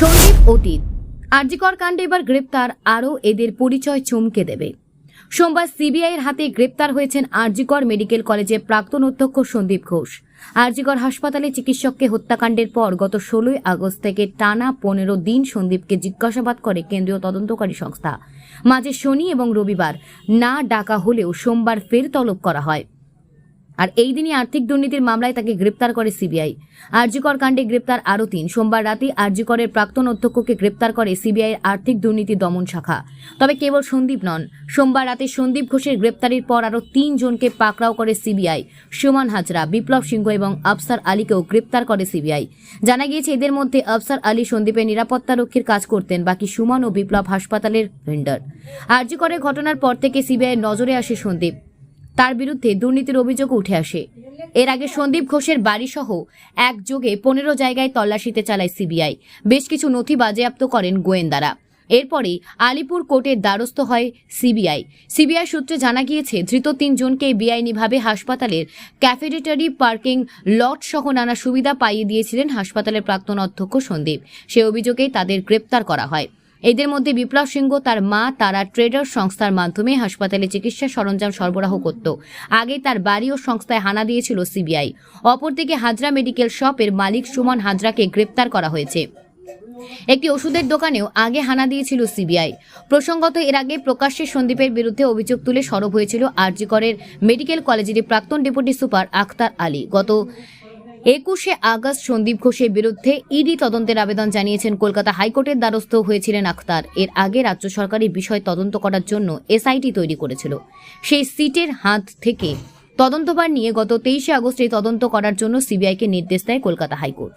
সন্দীপ অতীত। আরজিকর কাণ্ডে এবার গ্রেপ্তার, আরও এদের পরিচয় চমকে দেবে। সোমবার সিবিআইয়ের হাতে গ্রেপ্তার হয়েছেন আরজিকর মেডিকেল কলেজের প্রাক্তন অধ্যক্ষ সন্দীপ ঘোষ। আরজিকর হাসপাতালে চিকিৎসককে হত্যাকাণ্ডের পর গত ষোলোই আগস্ট থেকে টানা পনেরো দিন সন্দীপকে জিজ্ঞাসাবাদ করে কেন্দ্রীয় তদন্তকারী সংস্থা। মাঝে শনি এবং রবিবার না ডাকা হলেও সোমবার ফের তলব করা হয়। আর এই দিনই আর্থিক দুর্নীতির মামলায় তাকে গ্রেপ্তার করে সিবিআই। আরজিকর কাণ্ডে গ্রেপ্তার আরও তিন। সোমবার রাতে আরজিকরের প্রাক্তন অধ্যক্ষকে গ্রেপ্তার করে সিবিআইয়ের আর্থিক দুর্নীতি দমন শাখা। তবে কেবল সন্দীপ নন, সোমবার রাতে সন্দীপ ঘোষের গ্রেপ্তারির পর আরও তিনজনকে পাকড়াও করে সিবিআই। সুমন হাজরা, বিপ্লব সিংহ এবং আফসার আলীকেও গ্রেপ্তার করে সিবিআই। জানা গিয়েছে, এদের মধ্যে আফসার আলী সন্দীপের নিরাপত্তারক্ষীর কাজ করতেন, বাকি সুমন ও বিপ্লব হাসপাতালের ভেন্ডার আরজিকরের ঘটনার পর থেকে সিবিআইয়ের নজরে আসে সন্দীপ। তার বিরুদ্ধে দুর্নীতির অভিযোগ উঠে আসে। এর আগে সন্দীপ ঘোষের বাড়িসহ একযোগে পনেরো জায়গায় তল্লাশিতে চালায় সিবিআই। বেশ কিছু নথি বাজেয়াপ্ত করেন গোয়েন্দারা। এরপরেই আলিপুর কোর্টের দ্বারস্থ হয় সিবিআই। সিবিআই সূত্রে জানা গিয়েছে, ধৃত তিনজনকে বেআইনিভাবে হাসপাতালের ক্যাফেটেটারি, পার্কিং লট সহ নানা সুবিধা পাইয়ে দিয়েছিলেন হাসপাতালের প্রাক্তন অধ্যক্ষ সন্দীপ। সে অভিযোগেই তাদের গ্রেপ্তার করা হয়। এদের মধ্যে বিপ্লব সিংহ তার মা, তারা ট্রেডার সংস্থার মাধ্যমে হাসপাতালে চিকিৎসা সরঞ্জাম সরবরাহ করত। আগে তার বাড়ি ও সংস্থায় হানা দিয়েছিল সিবিআই। অপরদিকে হাজরা মেডিকেল শপের মালিক সুমন হাজরাকে গ্রেপ্তার করা হয়েছে। একটি ওষুধের দোকানেও আগে হানা দিয়েছিল সিবিআই। প্রসঙ্গত, এর আগে প্রকাশ্যে সন্দীপের বিরুদ্ধে অভিযোগ তুলে সরব হয়েছিল আরজিকরের মেডিকেল কলেজের প্রাক্তন ডেপুটি সুপার আখতার আলী। গত একুশে আগস্ট সন্দীপ ঘোষের বিরুদ্ধে ইডি তদন্তের আবেদন জানিয়েছেন কলকাতা হাইকোর্টের দ্বারস্থ হয়েছিলেন আখতার। এর আগে রাজ্য সরকার বিষয় তদন্ত করার জন্য এসআইটি তৈরি করেছিল। সেই সিটের হাত থেকে তদন্তবার নিয়ে গত তেইশে আগস্ট এই তদন্ত করার জন্য সিবিআইকে নির্দেশ দেয় কলকাতা হাইকোর্ট।